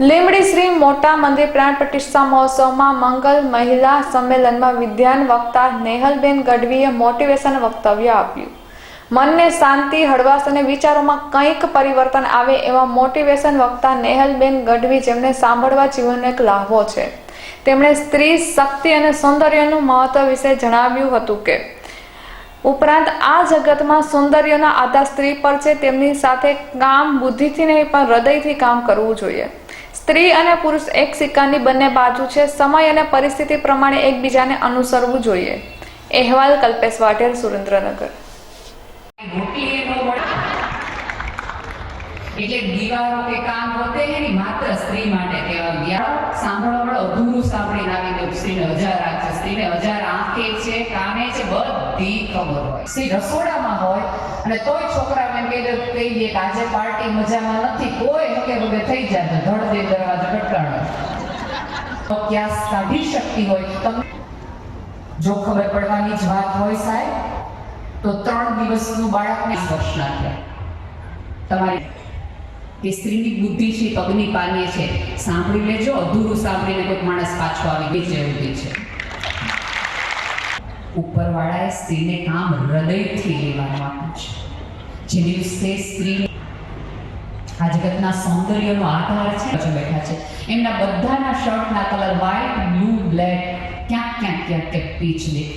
લીંબડી શ્રી મોટા મંદિર પ્રાણ પ્રતિષ્ઠા મહોત્સવમાં મંગલ મહિલા સંમેલનમાં વિદ્યાન વક્તા નેહલબેન ગઢવીએ મોટિવેશન વક્તવ્ય આપ્યું. મનને શાંતિ, હળવાશ અને વિચારોમાં કંઈક પરિવર્તન આવે એવા મોટિવેશન વક્તા નેહલબેન ગઢવી જેમને સાંભળવા જીવનનો એક લાહવો છે. તેમણે સ્ત્રી શક્તિ અને સૌંદર્યનું મહત્વ વિશે જણાવ્યું હતું કે ઉપરાંત આ જગતમાં સૌંદર્યના આધાર સ્ત્રી પર છે, તેમની સાથે કામ બુદ્ધિથી નહીં, પણ હૃદયથી કામ કરવું જોઈએ. સ્ત્રી અને પુરુષ એક સિક્કાની બંને બાજુ છે. સમય અને પરિસ્થિતિ પ્રમાણે એકબીજાને અનુસરવું જોઈએ. અહેવાલ કલ્પેશ વાઢેર સુરેન્દ્રનગર. એટલે દીવારો કે કામ હોતે હે માત્ર સ્ત્રી માટે કહેવાય. ગયા સાંભળવા અધૂરું સાંભળીને આવી ગયું સ્ત્રીને હજાર સ્ત્રીને હજાર આંખે છે, કાને છે, બધી ખબર હોય. સ્ત્રી રસોડામાં હોય, અને તોય છોકરાઓ એમ કહી કહી દે કે આજે પાર્ટી મજામાં નથી. કોઈ હકે વગે થઈ જાય ધડ દે, દરવાજો ખટકાણો તો ક્યાં કાઢી શકતી હોય તમને? જો ખબર પડવાની જ વાત હોય સાહેબ, તો ત્રણ દિવસનું બાળકને વર્ષના થયા તમારી કે સ્ત્રીની બુદ્ધિ છે, પગની પાની છે. સાંભળી લેજો, અધૂરું સાંભળીને કોઈ માણસ પાછો આવી ગઈ જરૂરી છે. ઉપરવાળાએ સ્ત્રીને કામ હૃદયથી લેવાનું આપ્યું છે. જે દિવસે સ્ત્રી આ જગતના સૌંદર્યનો આધાર છે પછી બેઠા છે. એમના બધાના શર્ટના કલર વ્હાઇટ બ્લુ બ્લેક ક્યાંક ક્યાંક ક્યાંક ક્યાંક પીચ દેખાય.